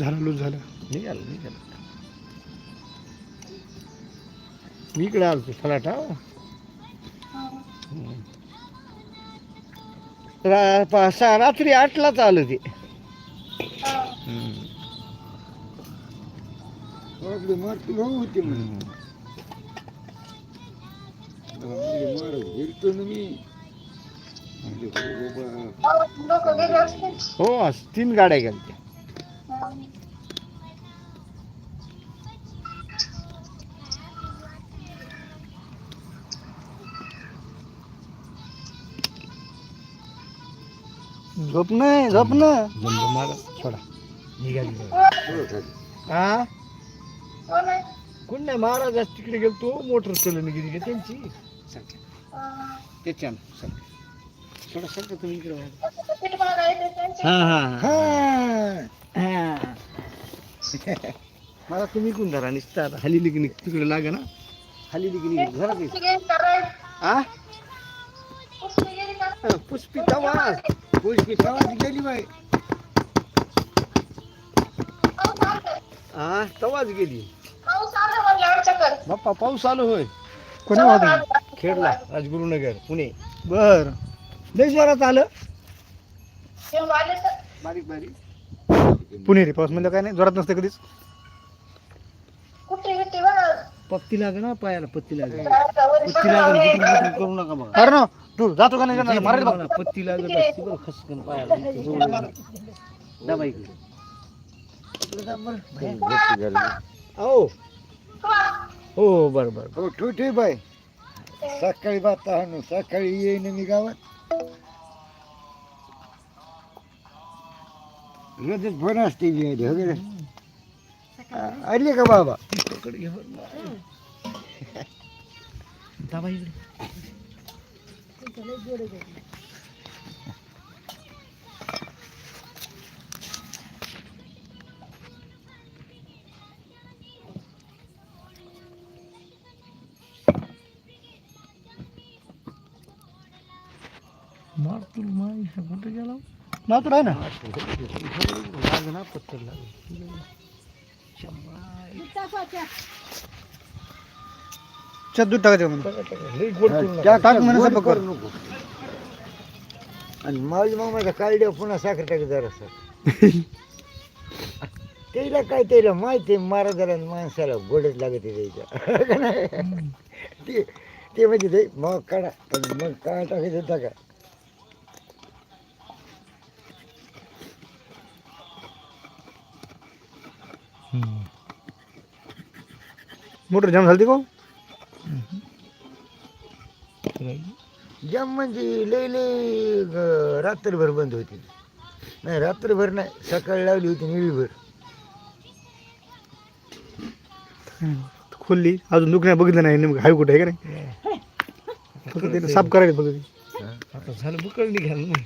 झालं लूज झालं निघालं निघालं. मी इकडे आलो फलाटा रा- पा- सहा- रात्री आठलाच आलं ते. होती हो हो तीन गाड्या गेल्या. झोप नाही झोप ना. थोडा. हा? हो कोण नाही महाराज आज तिकडे गेलतो मोटर चालवून गेली का त्यांची? सर थोडा सर तुम्ही इकडे. हा हा हा. हा. मला तुम्ही कोण धरा निसता हल्ली की तिकडे लागा ना. हल्ली की घरा की कुस्ती गेली करायला. हा कुस्ती गेली का? पुष्पी तवाज पुष्पी तवाज गेली बाई. हा तवाज गेली. पाऊस आला आमच्याकडे. बाप्पा पाऊस आलो होय. कोणी वाहत खेडला राजगुरुनगर पुणे. बर. लय जोरात आलं? बारीक बारीक. पुणेरी पाऊस म्हणजे काय नाही जोरात नसते कधीच. पत्ती लाग ना पायाला पत्ती लाग पत्ती लागल करू नका बघा. अरे ना तू जातो का नाही जाणार? मारायला बघ. मला पत्ती लागत असते बरं खसकन पायाला इथे जवळ येणार. दाबा इकडे. हो हो बर बर हो ठोठे बाय सकाळी बात आणू सकाळी येईन मी गावात. रोजच फोन असते मी हो की नाही? आ- आली का बाबा? पकड घे दाबा इकडे. मार तू माय कुठे गेला? ना? तू राह ना लाग ना पत्तर लाग दूध टाकायचं म्हणून लई गोड करू नका. टाक- गोड कर. नको. आणि माझी मग माझ्या कालड्या पुन्हा साखर टाक जरा त्याला काय त्याला माहिती आहे महाराजाला आणि माणसाला गोडच लागते त्याच्या का नाही? ते ते म्हणजे ते मग काढा आणि मग काय टाकायचं टाका मोटर जाम झाली का जम म्हणजे लय लय रात्रभर बंद होती. नाही रात्रभर नाही सकाळी लावली होती निळीभर खोलली अजून दुख नाही बघितलं नाही नेमकं हाय कुठे आहे का नाही? फक्त साफ करायला बघ आता झालं निघाल ना.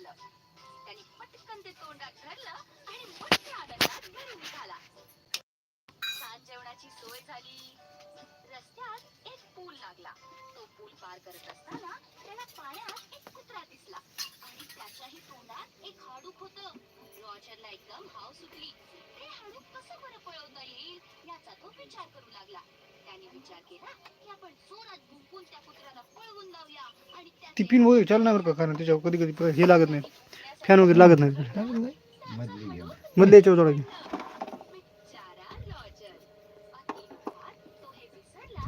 दिसलं त्याने पटकन ते तोंडात धरलं आणि ती पिन वगैरे चालू नाही बरं का कारण त्याच्यावर कधी कधी हे लागत नाही फॅन वगैरे लागत नाही मधल्या याच्यावर जोडायची बिचारा रॉजर अतिवृष्टीत तो हे विसरला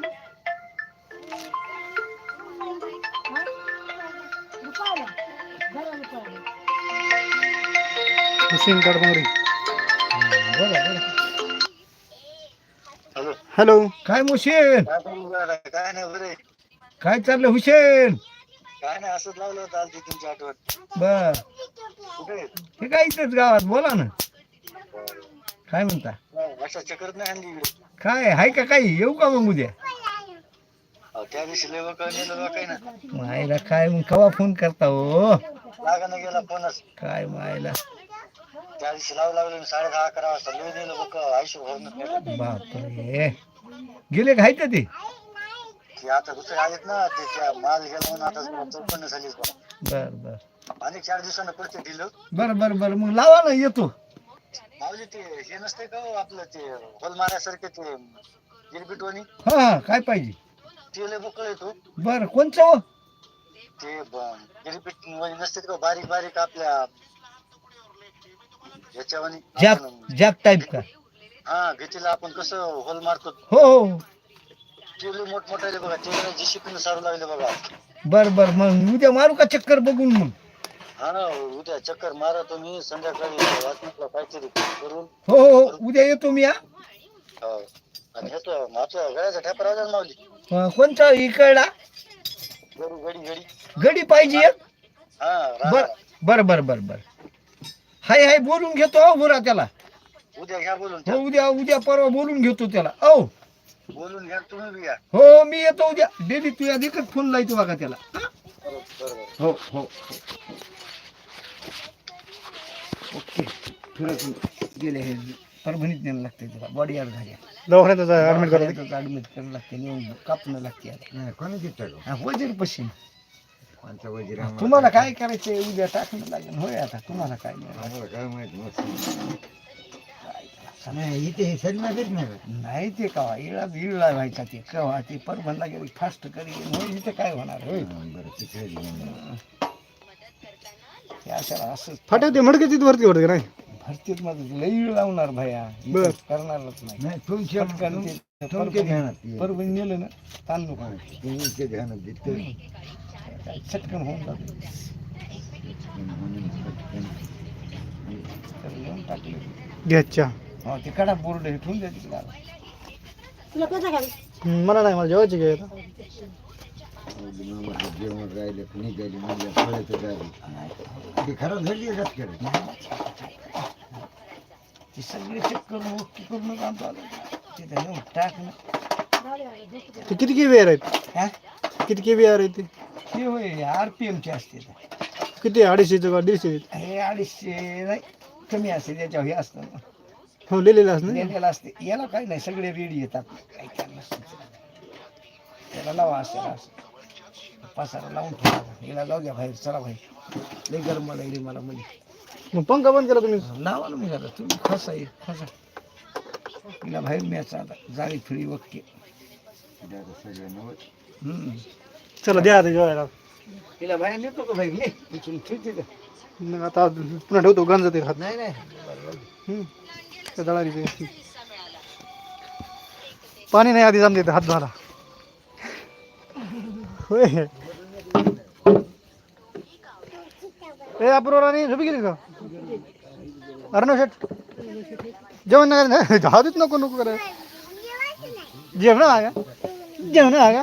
की बोला हॅलो. हॅलो. काय मुशेन? काय नाही बरे काय चाललं हुसेन काय नाही असंच लावलं होतं आलती तुमची आठवण. बर. कुठे? हे काय इथंच गावात? बोला ना. काय म्हणता? काय, अशा चक्कर नाही आणली इकडे. काय आहे का काही? येऊ का मग उद्या? अहो, त्या दिवशी लय वकळ नेलं ना मायला काय मग कवा फोन करता हो? लागा गेला फोनच. काय मायला? त्या दिवशी लावू लागलो साडे दहा अकरा वाजता लय नेलं बघ आयुष्य भरून बापरे. गेले काय का ते? ते आता दुसरे आलेत ना ते त्या माल गेला म्हणून आता चौपन्न झाली. बर बर. आणि चार दिवसानं पुढचे दिलं. बर बर बर. मग लावा ना येतो. माऊली ते हे नसते का हो आपलं ते होल माऱ्यासारखे ते गिरबिटवाणी हा हा काय पाहिजे? ते लय बकळ येतो बर कोणचं हो? ते गिरबिट नसते का बारीक बारीक आपल्या जॅक जॅक टाईप का? हा आपण कसं होल मारतो? हो हो. लय मोठमोठाले बघा ते जीसीपी सारू लागले बघा. बर बर. मग उद्या मारू का चक्कर बघून मग? हा ना उद्या चक्कर मारा तुम्ही. संध्याकाळी वाटणीला काहीतरी करून. हो हो हो, उद्या येतो मी हा. हो. आणि आपल्या गळ्याचा ठेपा राहिला माऊली. अं, कोणचा इकडला? गडी गडी गडी. गडी पाहिजे एक? हा बर राहा. बर बर बर बर. हाय हाय बोलून घेतो हो बुरा त्याला. उद्या घ्या बोलून हो त्या. उद्या उद्या परवा बोलून घेतो त्याला. औ. बोलून घ्या तुम्ही बी घ्या हो मी येतो उद्या. डेली तुझ्या देखत फोन लावतो बघा त्याला. हा? बरोबर बरोबर हो हो. ओके. फिरत गेले हे. परभणीत न्यायला लागते त्याला. बॉडी यार्ड झाली. दवाखान्यात ऍडमिट करा. ऍडमिट करायला लागते नेऊन कापणं लागते नाही कोणाची टाकू हा, पश्चिम तुम्हाला काय करायचंय? उद्या टाकणं लागेल. होय आता तुम्हाला काय नाही. काय माहीत नाही इथे सन्मान देत नाही नाही ते कवा? इळा इळला व्हायचा ते. कवा? ते परभणला गेले फास्ट करी होय इथे काय होणार? होय. बरं तिकडे ते अशाला असं फाट्या ते मडके तिथे वरती होते का नाही? भरतीत मध्ये लई इळ लावणार भया. बर. इथं करणारच नाही. नाही तुमच्या पटकन ते तुमच्या परभणी- ध्यानात ये. परभणी नेलं ना नको तुमच्या ध्यानात देतो चटकन होऊन जातं तर घ्याच्या हो ते कडा बोर्ड हे ठेवून द्या तिकडे. मला नाही मला जेवायची घ्यायला. जेवण राहिले निघाली म्हणजे फळाचं राहिले ती खराब झाली आहे का ते सगळे चेक करून ओके करून आणतो आलो तिथे टाकणं ते किती के व्ही आर आहेत हा? किती के व्ही आर आहेत ते हे होय आर पी एमचे असते ते. किती अडीचशेचं का दीडशे? हे अडीचशे नाही कमी असते त्याच्यावर हे असतं. ना. हो लिहिलेलं असं ना? लिहिलेलं असते. याला काही नाही सगळे रेडी येतात. काही काय नसतं. त्याला लावा असेल असं. पसारा लावून ठेवा. हिला जाऊ द्या बाहेर. चला बाहेर. लई गरम लागली मला मध्ये मग पंखा बंद केला तुम्ही. लावा ना मी आता. तुम्ही खसा ये खसा हिला बाहेर न्यायचा आता. जाळी फिळी वक्के. हम्म. चला द्या आता जेवायला. हिला बाहेर नेतो का का मग आता पुन्हा ठेवतो गंज ते हात नाही नाही. हम्म. त्या दळाली ते पाणी नाही आधी जमते हात झाला होय. ए अपूर्व राणी झोपी गेली का? अरे शेट जेवण नाही हा देत नको नको करे जेवण आगा जेवण आगा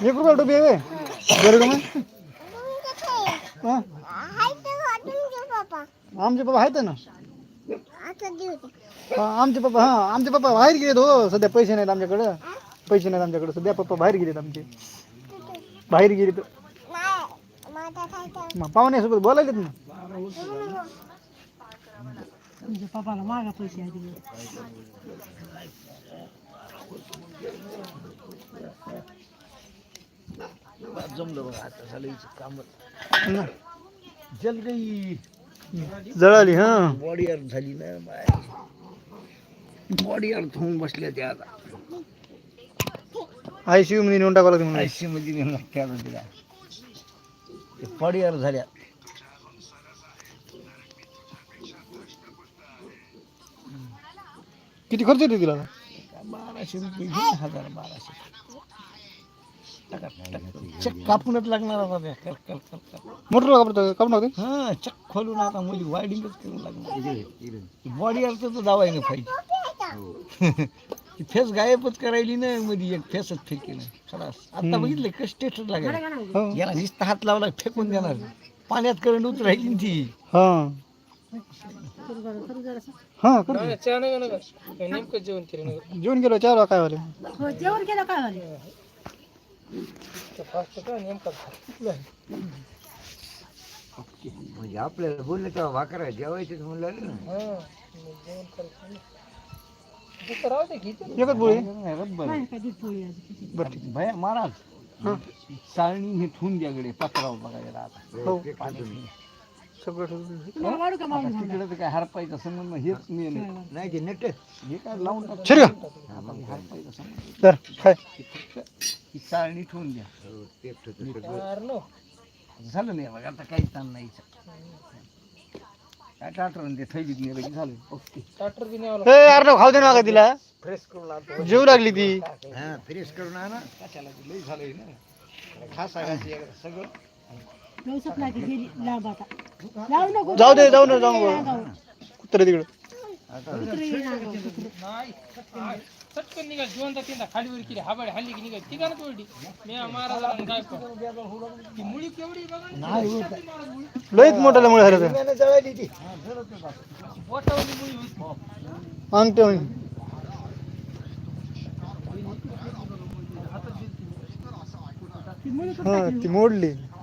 एक रुपया डुबी आहे बरं का मग? हा? आमचे पप्पा आहेत ना. हा, आमचे पप्पा हा आमचे पप्पा बाहेर गेलेत हो सध्या पैसे नाहीत आमच्याकडं. पैसे नाहीत आमच्याकडे. सध्या पप्पा बाहेर गेलेत आमचे. बाहेर गेलेत. मग पाहुण्यासोबत बोलायलेत ना? जमलं बघा आता झालं काम ना. जल गई जळाली हा. बॉडी अर्थ झाली ना बॉडी अर्थ होऊन बसल्या त्या आता. शिवमध्ये नेऊन टाकावं लागते म्हणून. आयशी मध्ये नेऊन लागते तिला बॉडी अर्थ झाल्या. किती खर्च येते तिला बाराशे रुपये हजार बाराशे. टाका, टाका. चक कापूनच लागणार आता त्या. कर, कर, कर, कर. मोटर कापड कापड लागते हा चक खोलून आता मुली वायडिंगच करून लागणार. बॉडी अर्थ तर दावाय ना पाहिजे ती फेस गायबच करायली ना मध्ये एक फेसच फेके ना खलास. आता बघितलं कस टेस्ट लागायला हो. याला नुसता हात लावला फेकून देणार. पाण्यात करंट उतरायची ना ती. हा. हा कर नेमकं जेवण केलं जेवण गेलो चार काय वाले? म्हणजे आपल्याला बोललं तेव्हा भाकरा जेवायचं म्हणलं ना. एकच बोळी? बरं ठीक. भया महाराज चाळणी हे ठेवून द्या गडे पत्रावर बघायला आता हो. ते खातो मी. सगळं ठेवलं. तिकडे तर काय हरपायचा संबंध हेच मेन आहे. नाही ते नट हे काय लावून हरपायचा संबंध तर काय? ही चाळणी ठेवून द्या. सगळं. झालं नाही बघा आता काही ताण नाही. हिचं. काय टाटर ते थैलीत नेलं की झालं. ओके. ए अरे खाऊ दे ना का तिला. फ्रेश करून आणतो जेवू लागली ती. हा फ्रेश करून आणा कशाला ते? लई झालंय ना. खास आहे सगळं. जाऊ दे जाऊ दे जाऊ. कुत्रे तिकडे. चटकन निघाल जिवंत तिला खालीवर केली हाबाडी हल्ली की निघाल तिघांना तोडली मी महाराजांना काय कर ती मुळी केवढी बघा लईच मोठ्याला मुळे झालं जळाली ती मुळी होती अंगठे होईन हा ती मोडली हा ती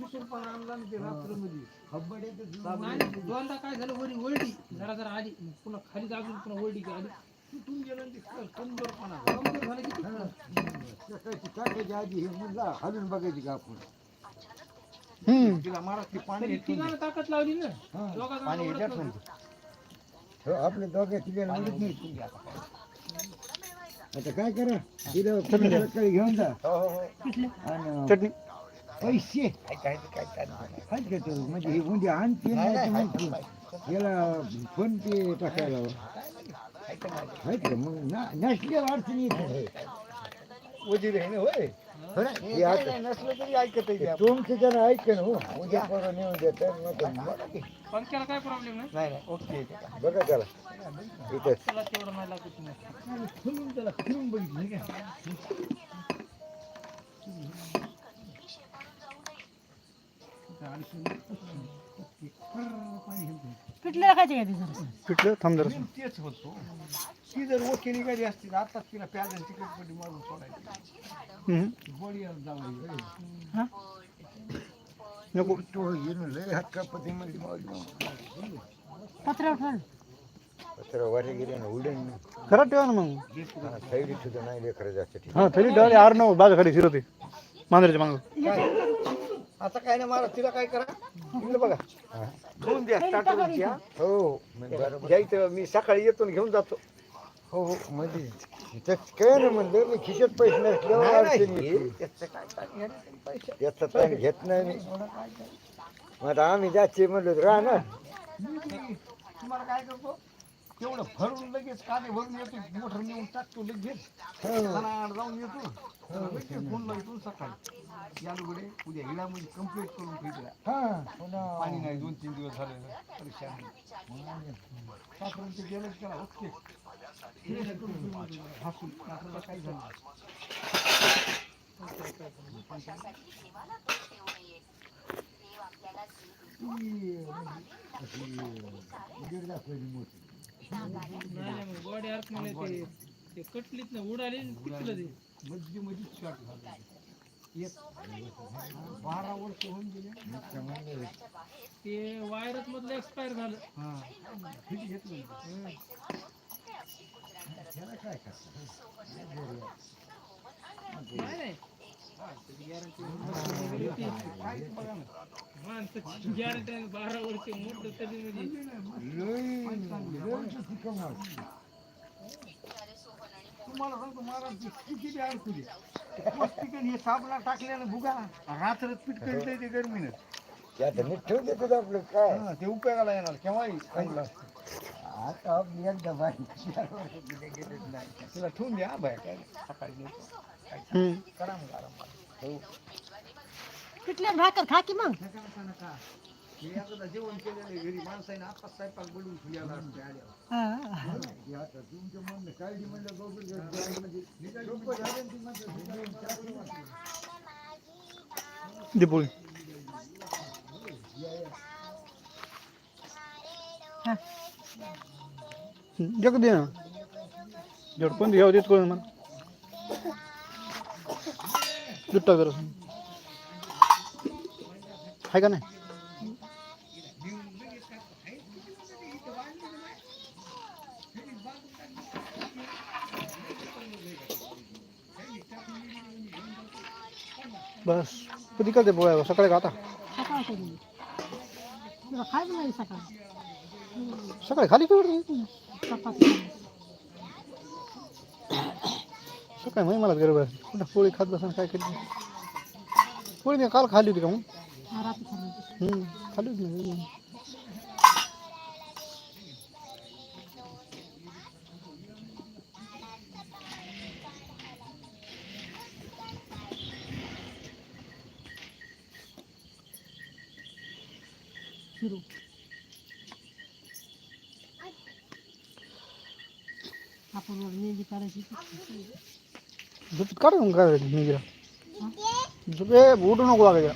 बोटावली ठोकर आणि दोनदा काय झालं? वरी ओरडी. जरा जरा आली. पुन्हा खाली जागून पुन्हा ओरडी आली. तुटून गेलं आणि ते कमजोरपणा कमजोर झालं की तुटलं. सकाळची टाकायची आधी हे मुलगा हलून बघायची का आपण तिला मारा ती पाणी तिघांना ताकद लावली ना पाणी येतात. हो आपल्या दोघ्या तिघांना आवडत नाही. आता. काय करा? तिला घेऊन जा. आणि चटणी. पैसे काय काय काय आहेत का तो म्हणजे हे उद्या आणते. याला फोन पे टाकायला आहेत का मग ना- नसल्यावर अडचणी. वजीर आहे ना होय हो ना? हे नसलं तरी ऐकत आहे तुमचं जण ऐकन हो उद्या परवा नेऊन काय प्रॉब्लेम नाही नाही नाही ओके बघा त्याला इथं तेवढं नाही लागत नाही फिरून त्याला फिरून बघितलं का पिठलं थांब जरा. तेच होतो ती जर ओके निघाली असती तर आताच तिला प्याज आणि तिकट पट्टी मारून सोडायची. हम्म. बॉडी जावं नको. तो येऊन लय हात कापते म्हणजे मावली पत्र वारे गेले ना उडेन ना खरं ठेवा ना मग. हा, थैली सुद्धा नाही लेकरं जास्त ठीक हा तरी डाळ आर नऊ बाजू खाली शिरवते. मांजराच्या मागं. आता काय नाही मला तिला काय करा? तिला बघा. ठेवून द्या स्टार्टर घ्या हो म्हणजे बरोबर. घ्यायचं मी सकाळी येतो आणि घेऊन जातो. हो हो म्हणजे त्यात काय ना म्हणलं मी खिशात पैसे नसल्यावर नाही, अडचण नाही. येते. त्याचं काय ताण घेणं नाही, पैसे. याचा ताण घेत नाही. मी मग आता आम्ही जायचे म्हणलो राहणार तुम्हाला काय करतो तेवढं भरून लगेच कांदे भरून येतो मोटर नेऊन टाकतो लगेच जाऊन येतो लगेच फोन लावतो सकाळी या लुगडे उद्या हिडामध्ये कंप्लीट करून हा पुन्हा पाणी नाही दोन तीन दिवस झाले परेशान साखरून ते गेलं त्याला ओके हसून साखरेला काय झालं मोठी नाही मग बॉडी अर्थ ते ते कटलीत ना उडाली आणि पिकलं ते मध्ये मध्ये शॉर्ट एक बारा वर्ष होऊन गेले ते वायरस मधलं एक्सपायर झालं हा घेतलं त्याला काय नाही नाही गॅरंटी बारा वर्ष मोठं तरी लय लय किती कमाल तुम्हाला सांगतो महाराज किती बी अडकू दे. प्लास्टिकन हे साबणा टाकल्यानं बुगा रात्र पीठ करीत ते गरमीनं. त्यात ठेवून देतात आपलं काय? हा, ते उपयोगाला येणार केव्हाही चांगलं आता आपली एकदा नाही. तिला ठेवून द्या बाय काय? सकाळी लवकर. मग पिठल्यात भाकर खा की मग. दीपोळी जग दे ना. झडपून घ्यावं देत कोण मला दूध टाक जरा आहे का नाही बस कधी करते पोळ्या सकाळी का आता सकाळ करून तुला खायचं नाही सकाळ सकाळी खाली कर सकाळी माहिती मला गरब आहे. कुठं पोळी खात बसा काय करते पोळी मी काल खाली होती का मग? खाली होती. ना. फिरू आपण मेहंदी काढायची. झोपेत काढ मग काय निघिरा झोपे उठू नको लागायच्या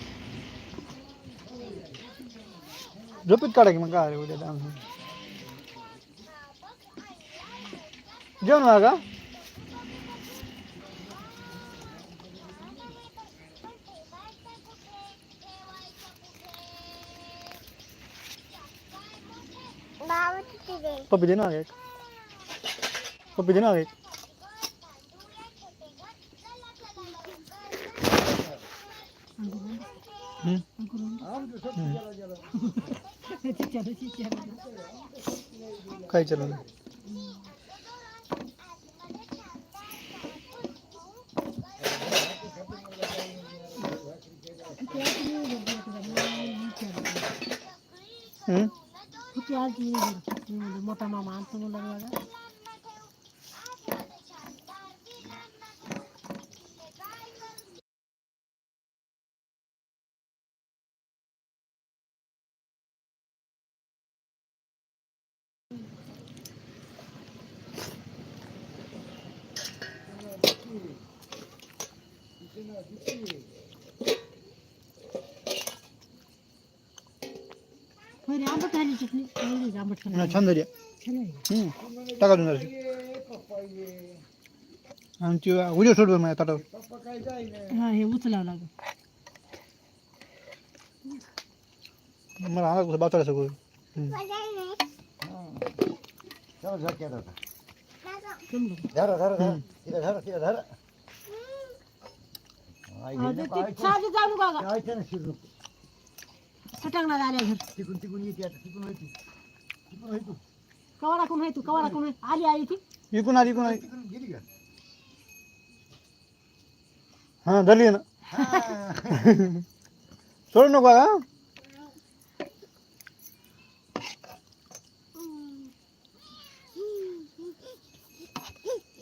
झोपेत काढा की मग काय रे उद्या जेवण का पप्पी देणार एक पप्पी देणार एक काय चालू हम्म किती आलती मी म्हणलं, मोठा मामा आणतो म्हणलं बघा बरे आंबट झाली चटणी चांगली आंबट खाल्ली. छान झाली. छान आहे. हम्म. टाका दोन जराशी. आणि ती उद्या सोड बरं माझ्या ताटावर हा हे उचलावं लागेल मला आला कसं बाचायला सगळं हम्म. चला झटक्यात आता जमलं. धरा धरा धरा तिला धरा तिला धरा आई हा, गेली ते- नको, ते आईच्या- साधी गं. आईच्या ना शिरू आल्या घर. येते आता कवाडा कोण आहे तू? कवाडा कोण आहे? आली आई ती. इकून आली इकून आली. तिकडून गेली का? हा धरली ना. हा. सोड नको हा.